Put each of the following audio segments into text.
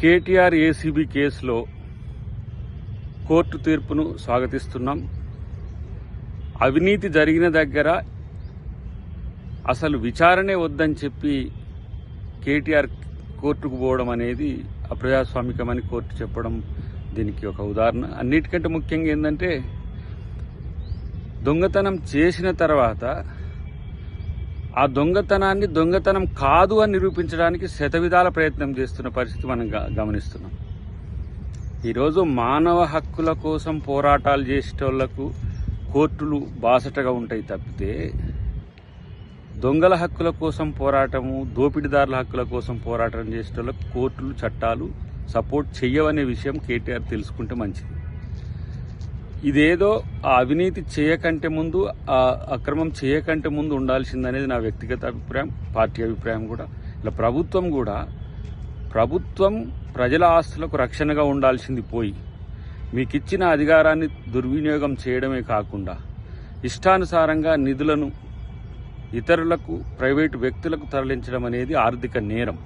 KTR ACB కేసులో court తీర్పును స్వాగతిస్తున్నాం. అవినీతి జరిగిన దగ్గర అసలు విచారణే వద్దని చెప్పి కేటీఆర్ కోర్టుకు పోవడం అనేది అప్రజాస్వామికమని కోర్టు చెప్పడం దీనికి ఒక ఉదాహరణ. అన్నిటికంటే ముఖ్యంగా ఏంటంటే దొంగతనం చేసిన తర్వాత ఆ దొంగతనాన్ని దొంగతనం కాదు అని నిరూపించడానికి శతవిధాల ప్రయత్నం చేస్తున్న పరిస్థితి మనం గ- గమనిస్తున్నాం. ఈరోజు మానవ హక్కుల కోసం పోరాటాలు చేసేటోళ్ళకు కోర్టులు బాసటగా ఉంటాయి తప్పితే దొంగల హక్కుల కోసం పోరాటము దోపిడీదారుల హక్కుల కోసం పోరాటం చేసేటోళ్ళకు కోర్టులు చట్టాలు సపోర్ట్ చెయ్యవనే విషయం కేటీఆర్ తెలుసుకుంటే మంచిది. ఇదేదో ఆ అవినీతి చేయకంటే ముందు ఆ అక్రమం చేయకంటే ముందు ఉండాల్సిందనేది నా వ్యక్తిగత అభిప్రాయం పార్టీ అభిప్రాయం కూడా. ఇలా ప్రభుత్వం కూడా ప్రభుత్వం ప్రజల ఆస్తులకు రక్షణగా ఉండాల్సింది పోయి మీకు ఇచ్చిన అధికారాన్ని దుర్వినియోగం చేయడమే కాకుండా ఇష్టానుసారంగా నిధులను ఇతరులకు ప్రైవేటు వ్యక్తులకు తరలించడం అనేది ఆర్థిక నేరం.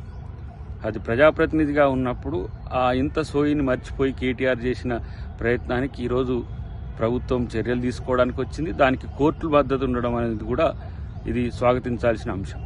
అది ప్రజాప్రతినిధిగా ఉన్నప్పుడు ఆ ఇంత సోయిని మర్చిపోయి కేటీఆర్ చేసిన ప్రయత్నానికి ఈరోజు ప్రభుత్వం చర్యలు తీసుకోవడానికి వచ్చింది దానికి కోర్టుల మద్దతు ఉండడం అనేది కూడా ఇది స్వాగతించాల్సిన అంశం.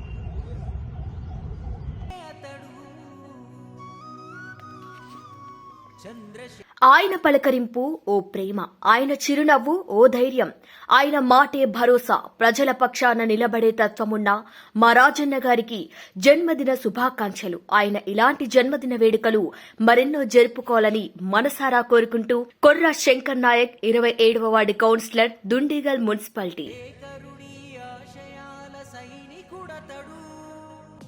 ఆయన పలకరింపు ఓ ప్రేమ. ఆయన చిరునవ్వు ఓ ధైర్యం. ఆయన మాటే భరోసా. ప్రజల పక్షాన నిలబడే తత్వమున్న మా రాజన్న గారికి జన్మదిన శుభాకాంక్షలు. ఆయన ఇలాంటి జన్మదిన వేడుకలు మరెన్నో జరుపుకోవాలని మనసారా కోరుకుంటూ కొర్రా శంకర్ నాయక్ ఇరవై ఏడవ వార్డు కౌన్సిలర్ దుండిగల్ మున్సిపాలిటీ.